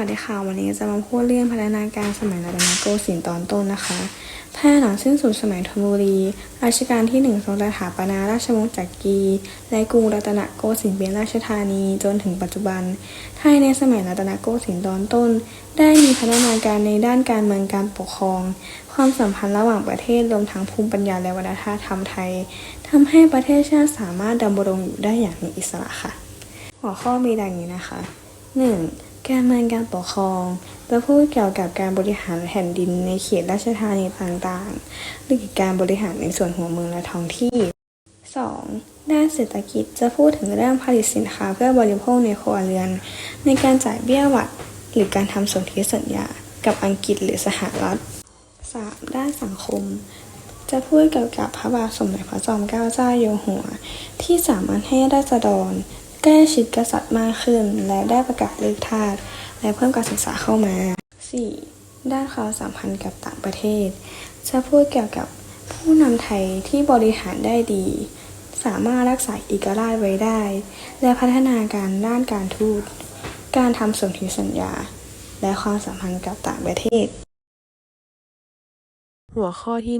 วัสดีค่ะวันนี้จะมาพูดเรื่องพัฒนาการสมัยรัตนโกสินทร์ตอนต้นนะคะภายหลังสิ้นสุดสมัยธนบุรี รัชกาลที่หนึ่งทรงสถาปนาราชวงศ์จักรีและกรุงรัตนโกสินทร์เป็นราชธานีจนถึงปัจจุบันไทยในสมัยรัตนโกสินทร์ตอนต้น ได้มีพัฒนาการในด้านการเมืองการปกครอง ความสัมพันธ์ระหว่างประเทศรวมทั้งภูมิปัญญาและวัฒนธรรมไทยทำให้ประเทศชาติสามารถดำรงอยู่ได้อย่างมีอิสระค่ะ หัวข้อมีดังนี้นะคะ 1. การเมืองการปกครอง จะพูดเกี่ยวกับการบริหารแผ่นดินในเขตราชธานีต่างๆหรือการบริหารในส่วนหัวเมืองและท้องที่ 2. ด้านเศรษฐกิจจะพูดถึงเรื่องผลิตสินค้าเพื่อบริโภคในครัวเรือน ในการจ่ายเบี้ยหวัด หรือการทำสนธิสัญญา กับอังกฤษหรือสหรัฐ 3. ด้านสังคม จะพูดเกี่ยวกับพระบาทสมเด็จพระจอมเกล้าเจ้าอยู่หัว ที่สามารถให้ราษฎร ใกล้ชิดกษัตริย์มากขึ้น และได้ประกาศเลิกทาสและเพิ่มการศึกษาเข้ามา 4. ด้านความสัมพันธ์กับต่างประเทศ จะพูดเกี่ยวกับผู้นำไทยที่บริหารได้ดี สามารถรักษาเอกราชไว้ได้ และพัฒนาการด้านการทูต การทำสนธิสัญญา และความสัมพันธ์กับต่างประเทศ หัวข้อที่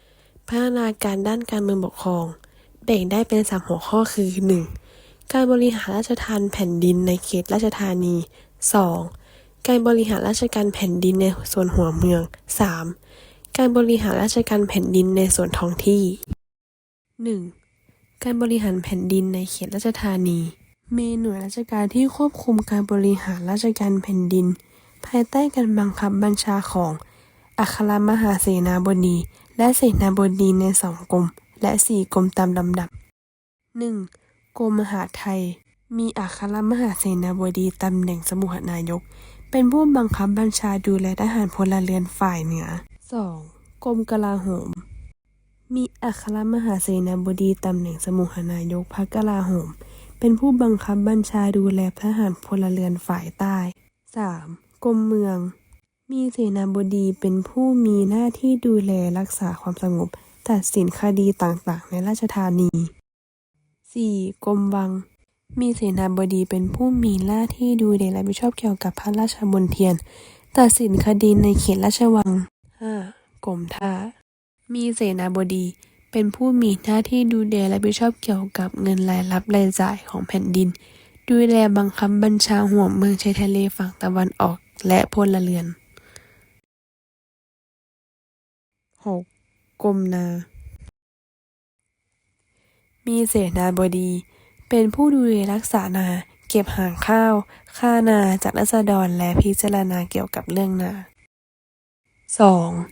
1 พัฒนาการด้านการเมืองปกครอง แบ่งได้เป็น 3 หัวข้อคือ 1. การบริหารราชทานแผ่นดินในเขตราชธานี 2. การบริหารราชการแผ่นดินในส่วนหัวเมือง 3. การบริหารราชการแผ่นดินในส่วนท้องที่ 1. การบริหารแผ่นดินในเขตราชธานี มีหน่วยราชการที่ควบคุมการบริหารราชการแผ่นดิน ภายใต้การบังคับบัญชาของอัครมหาเสนาบดี และเสนาบดีในสองกรมและสี่กรมตามลำดับ 1. กรมมหาดไทย มีอัครมหาเสนาบดีตำแหน่งสมุหนายก เป็นผู้บังคับบัญชาดูแลทหารพลเรือนฝ่ายเหนือ 2. กรมกลาโหม มีอัครมหาเสนาบดีตำแหน่งสมุหนายกพรรคกลาโหม เป็นผู้บังคับบัญชาดูแลทหารพลเรือนฝ่ายใต้ 3. กรมเมือง มีเสนาบดีเป็นผู้มีหน้าที่ดูแลรักษาความสงบ ตัดสินคดีต่างๆ ในราชธานี 4. กรมวัง มีเสนาบดีเป็นผู้มีหน้าที่ดูแลและผิดชอบเกี่ยวกับพระราชมณฑลตัดสินคดีในเขตราชวัง 5. กรมท่า มีเสนาบดีเป็นผู้มีหน้าที่ดูแลและผิดชอบเกี่ยวกับเงินรายรับรายจ่ายของแผ่นดิน ดูแลบังคับบัญชาหัวเมืองชายทะเลฝั่งตะวันออกและพลเรือน 6. กรมนา มีเสนาบดี เป็นผู้ดูแลรักษานา เก็บหางข้าว ค่านาจากราษฎรและพิจารณาเกี่ยวกับเรื่องนา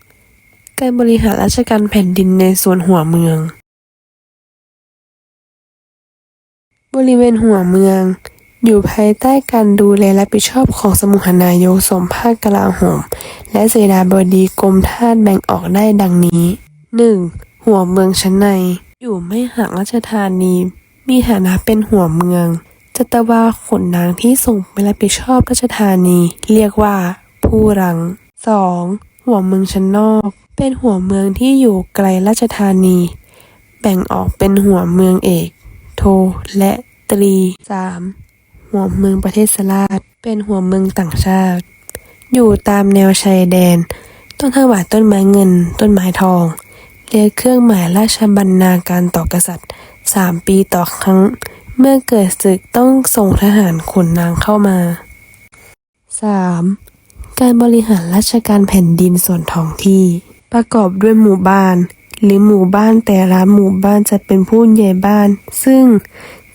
2. การบริหารราชการแผ่นดินในส่วนหัวเมือง บริเวณหัวเมือง อยู่ภายใต้การดูแลและรับผิดชอบของสมุหนายกสมภาคกลาโหม และเสนาบดีกรมทาสแบ่งออกได้ดังนี้ 1. หัวเมืองชั้นใน อยู่ไม่ห่างราชธานี มีฐานะเป็นหัวเมือง จัตวาขนนางที่ส่งไปรับผิดชอบราชธานี เรียกว่า ผู้รัง 2. หัวเมืองชั้นนอก เป็นหัวเมืองที่อยู่ไกลราชธานี แบ่งออกเป็นหัวเมืองเอก โทและตรี 3. หัวเมืองประเทศสลาดเป็นหัวเมืองต่างชาติ อยู่ตามแนวชายแดน ต้นถวาต้นไม้เงิน ต้นไม้ทอง เรียกเครื่องหมายราชบรรณาการต่อกษัตริย์สามปีต่อครั้ง เมื่อเกิดศึกต้องส่งทหารขุนนางเข้ามา 3. การบริหารราชการแผ่นดินส่วนท้องที่ ประกอบด้วยหมู่บ้าน หรือหมู่บ้านแต่ละหมู่บ้านจะเป็นผู้ใหญ่บ้าน ซึ่ง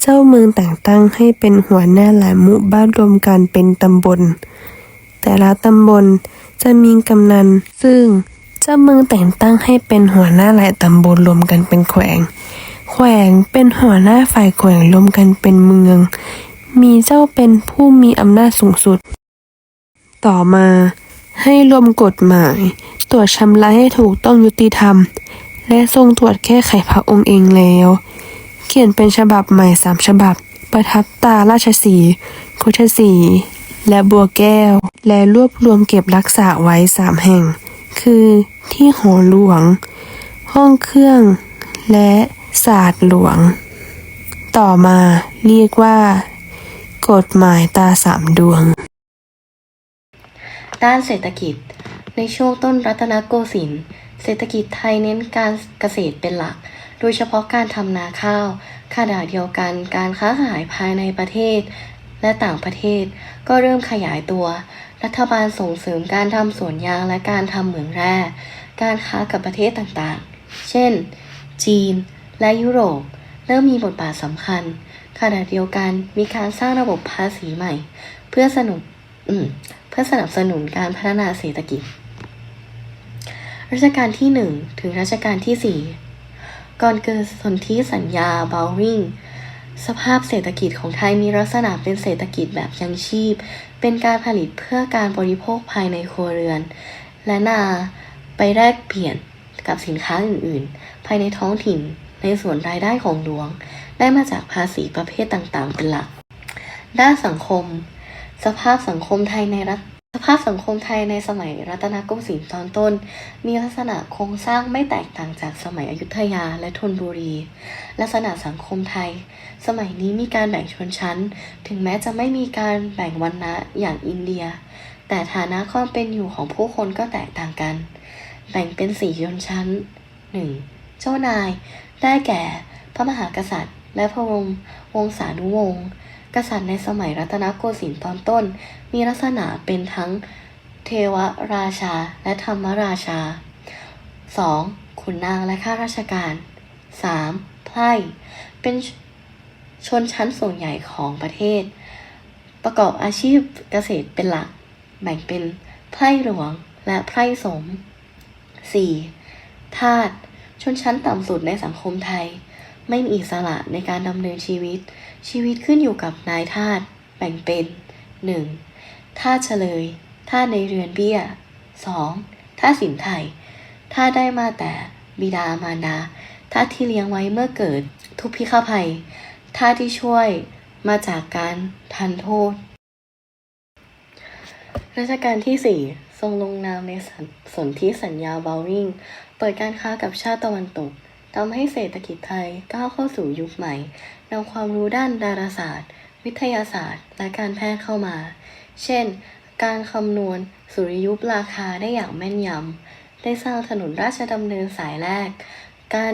เจ้าเมืองแต่งตั้งให้เป็นหัวหน้าหลายหมู่บ้านรวมกันเป็นตำบล แต่ละตำบลจะมีกำนันซึ่ง เจ้าเมืองแต่งตั้งให้เป็นหัวหน้าหลายตำบลรวมกันเป็นแขวง แขวงเป็นหัวหน้าฝ่ายแขวงรวมกันเป็นเมือง มีเจ้าเป็นผู้มีอำนาจสูงสุด ต่อมา ให้รวมกฎหมาย ตรวจชำระให้ถูกต้องยุติธรรม และทรงตรวจแก้ไขพระองค์เองแล้ว เขียนเป็นฉบับใหม่สามฉบับ ประทับตาราชสีคุชสีและบัวแก้ว และรวบรวมเก็บรักษาไว้สามแห่ง คือที่หอหลวง ห้องเครื่อง และศาสตร์หลวง ต่อมาเรียกว่า กฎหมายตาสามดวง ด้านเศรษฐกิจ ในช่วงต้นรัตนโกสินทร์เศรษฐกิจไทยเน้นการเกษตรเป็นหลัก โดยเฉพาะการทำนาข้าวขณะเดียวกันการค้าขายภายในประเทศและต่างประเทศก็เริ่มขยายตัว รัฐบาลส่งเสริมการทำสวนยางและการทำเหมืองแร่ การค้ากับประเทศต่างๆ เช่น จีน และยุโรป เริ่มมีบทบาทสำคัญ ขณะเดียวกันมีการสร้างระบบภาษีใหม่ เพื่อสนุเพื่อสนับสนุนการพัฒนาเศรษฐกิจ รัชกาลที่ 1 ถึงรัชกาลที่ 4 ก่อนเกิดสนธิสัญญาบาวริง สภาพเศรษฐกิจของไทยมีลักษณะเป็นเศรษฐกิจแบบยังชีพ เป็นการผลิตเพื่อการบริโภคภายในครัวเรือน และนาไปแลกเปลี่ยนกับสินค้าอื่น ๆ ภายในท้องถิ่น ในส่วนรายได้ของหลวง ได้มาจากภาษีประเภทต่าง ๆ เป็นหลัก ด้านสังคม สภาพสังคมไทยในรัฐ ภาพสังคมไทยในสมัยรัตนโกสินทร์ตอนต้น มีลักษณะโครงสร้างไม่แตกต่างจากสมัยอยุธยาและธนบุรี ลักษณะสังคมไทย สมัยนี้มีการแบ่งชนชั้น ถึงแม้จะไม่มีการแบ่งวรรณะอย่างอินเดีย แต่ฐานะความเป็นอยู่ของผู้คนก็แตกต่างกัน แบ่งเป็นสี่ชนชั้น 1. เจ้านาย ได้แก่ พระมหากษัตริย์ และพระบรมวงศานุวงศ์ กษัตริย์ในสมัยรัตนโกสินทร์ตอนต้น มีลักษณะเป็นทั้งเทวราชาและธรรมราชา 2. ขุนนางและข้าราชการ 3. ไพร่เป็นชนชั้นส่วนใหญ่ของประเทศ ประกอบอาชีพเกษตรเป็นหลัก แบ่งเป็นไพร่หลวงและไพร่สม 4. ทาสชนชั้นต่ำสุดในสังคมไทย ไม่มีอิสระในการดำเนินชีวิต ชีวิตขึ้นอยู่กับนายทาสแบ่งเป็น 1. ทาเฉลยทาในเรือนเบี้ย 2. ทาสสินไทยทาได้มาแต่บิดามารดาทาที่เลี้ยงไว้เมื่อเกิดทุพพิฆาภัยทาที่ช่วยมาจากการทันโทษ รัชกาลที่ 4 ทรงลงนามในสนสนธิสัญญาเบลริงเปิดการค้ากับชาติตะวันตกทำให้เศรษฐกิจไทยก้าวเข้าสู่ยุคใหม่นำความรู้ด้านดาราศาสตร์ วิทยาศาสตร์ และการแพทย์เข้ามา เช่น การคำนวณสุริยุปราคาได้อย่างแม่นยำ ได้สร้างถนนราชดำเนินสายแรก การ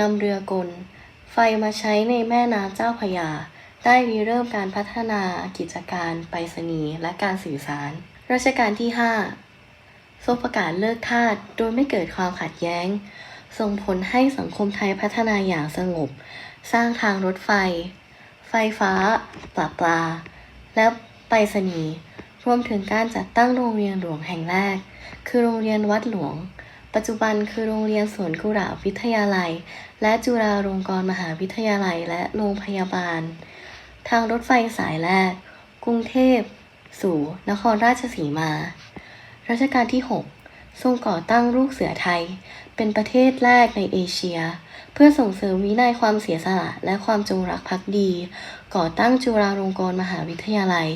นำเรือกล ไฟมาใช้ในแม่น้ำเจ้าพยา ได้ริเริ่มการพัฒนากิจการไปรษณีย์และการสื่อสาร รัชกาลที่ 5 ทรงประกาศเลิกทาสโดยไม่เกิดความขัดแย้ง ส่งผลให้สังคมไทยพัฒนาอย่างสงบ สร้างทางรถไฟ ไฟฟ้าปลาปลา และไปรษณีย์รวมถึงการจัดตั้งโรงเรียนหลวงแห่งแรก คือโรงเรียนวัดหลวง ปัจจุบันคือโรงเรียนสวนกุหลาบวิทยาลัย และจุฬาลงกรณ์มหาวิทยาลัยและโรงพยาบาล ทางรถไฟสายแรก กรุงเทพ สู่นครราชสีมา รัชกาลที่ 6 ทรงก่อตั้งลูกเสือไทย เป็นประเทศแรกในเอเชีย เพื่อส่งเสริมวินัยความเสียสละและความจงรักภักดี ก่อตั้งจุฬาลงกรณ์มหาวิทยาลัย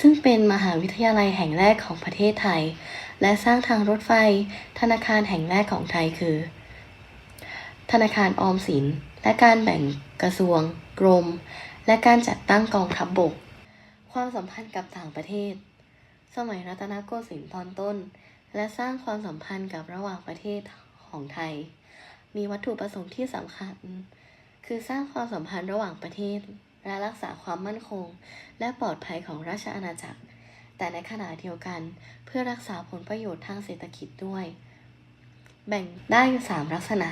ซึ่งเป็นมหาวิทยาลัยแห่งแรกของประเทศไทย และสร้างทางรถไฟ ธนาคารแห่งแรกของไทยคือ ธนาคารออมสิน และการแบ่งกระทรวง กรม และการจัดตั้งกองทัพบบก ความสัมพันธ์กับต่างประเทศ สมัยรัตนโกสินทร์ตอนต้น และสร้างความสัมพันธ์กับระหว่างประเทศของไทย มีวัตถุประสงค์ที่สำคัญ คือสร้างความสัมพันธ์ระหว่างประเทศ และรักษาความมั่นคง และปลอดภัยของราชอาณาจักร แต่ในขณะเดียวกันเพื่อรักษาผลประโยชน์ทางเศรษฐกิจด้วย แบ่งได้สามลักษณะ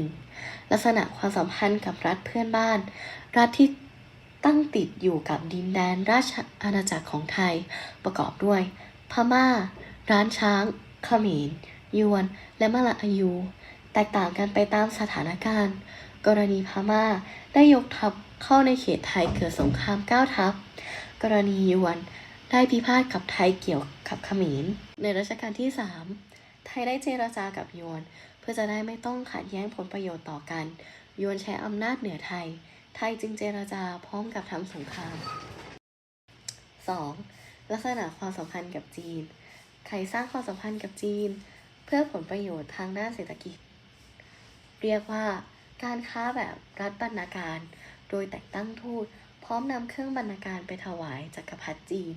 1. ลักษณะความสัมพันธ์กับรัฐเพื่อนบ้าน รัฐที่ตั้งติดอยู่กับดินแดนราชอาณาจักรของไทยประกอบด้วย พม่า ร้านช้างเขมรยวน และมลายู แตกต่างกันไปตามสถานการณ์ กรณีพม่าได้ยกทัพเข้าในเขตไทยเกิดสงครามก้าทัพ กรณียวนได้พิพาทกับไทยเกี่ยวกับเขมร ในรัชกาลที่ 3 ไทยได้เจรจากับยวน เพื่อจะได้ไม่ต้องขัดแย้งผลประโยชน์ต่อกัน ยวนใช้อำนาจเหนือไทย ไทยจึงเจรจาพร้อมกับทำสงคราม 2. ลักษณะความสัมพันธ์กับจีนไทยสร้างความสัมพันธ์กับจีน เพื่อผลประโยชน์ทางด้านเศรษฐกิจ เรียกว่าการค้าแบบรัฐบรรณาการ โดยแต่งตั้งทูตพร้อมนำเครื่องบรรณาการไปถวายจักรพรรดิจีน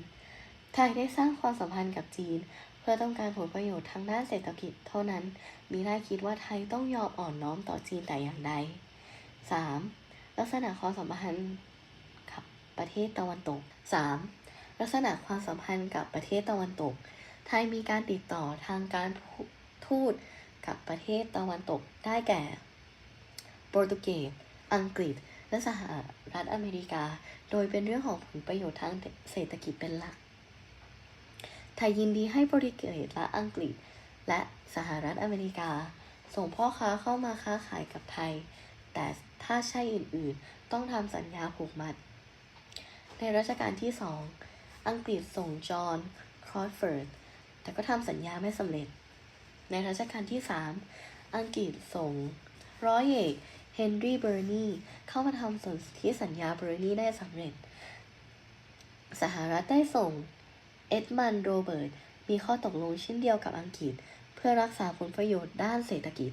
ไทยได้สร้างความสัมพันธ์กับจีน เพื่อต้องการผลประโยชน์ทางด้านเศรษฐกิจเท่านั้นมิได้คิดว่าไทยต้องยอมอ่อนน้อมต่อจีนแต่อย่างใด 3. ลักษณะความสัมพันธ์กับประเทศตะวันตก 3. ลักษณะความสัมพันธ์กับประเทศตะวันตก ไทยมีการติดต่อทางการทูต กับประเทศตะวันตกได้แก่ โปรตุเกส อังกฤษ และสหรัฐอเมริกา โดยเป็นเรื่องของผลประโยชน์ทางเศรษฐกิจเป็นหลัก ไทยยินดีให้โปรตุเกสและอังกฤษ และสหรัฐอเมริกา ส่งพ่อค้าเข้ามาค้าขายกับไทย แต่ถ้าใช่อื่นๆ ต้องทำสัญญาผูกมัด ในรัชกาลที่สองอังกฤษส่งจอห์นครอสเฟิร์ดแต่ก็ทำสัญญาไม่สำเร็จ ในรัชกาลที่สามอังกฤษส่ง ร้อยเอกเฮนรี่เบอร์นีเข้ามาทำสนธิสัญญาเบอร์นีได้สำเร็จ สหรัฐได้ส่ง เอ็ดมันโรเบิร์ตมีข้อตกลงเช่นเดียวกับอังกฤษ เพื่อรักษาผลประโยชน์ด้านเศรษฐกิจ